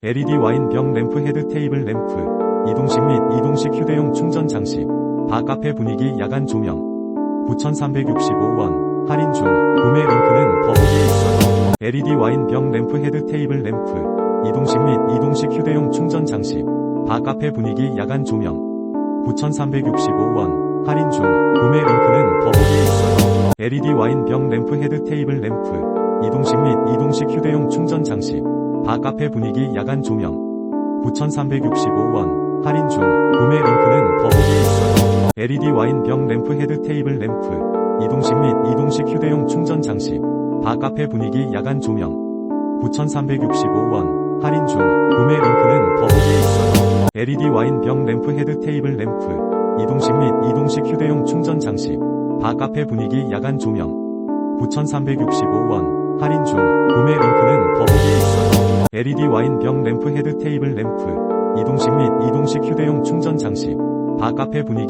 LED 와인병 램프 헤드 테이블 램프, 이동식 및 이동식 휴대용 충전 장식, 바 카페 분위기 야간 조명, 9,365원, 할인 중, 구매 링크는 더보기에 있어요. LED 와인병 램프 헤드 테이블 램프, 이동식 및 이동식 휴대용 충전 장식, 바 카페 분위기 야간 조명, 9,365원, 할인 중, 구매 링크는 더보기에 있어요. LED 와인병 램프 헤드 테이블 램프, 이동식 및 이동식 휴대용 충전 장식, 바 카페 분위기 야간 조명, 9,365원, 할인 중, 구매 링크는 더보기에 있어요. LED 와인병 램프 헤드 테이블 램프, 이동식 및 이동식 휴대용 충전 장식, 바 카페 분위기 야간 조명, 9,365원, 할인 중, 구매 링크는 더보기에 있어요. LED 와인병 램프 헤드 테이블 램프, 이동식 및 이동식 휴대용 충전 장식, 바 카페 분위기 야간 조명, 9,365원, 할인 중, 구매 있어요. LED 와인병 램프 헤드 테이블 램프, 이동식 및 이동식 휴대용 충전 장식, 바 카페 분위기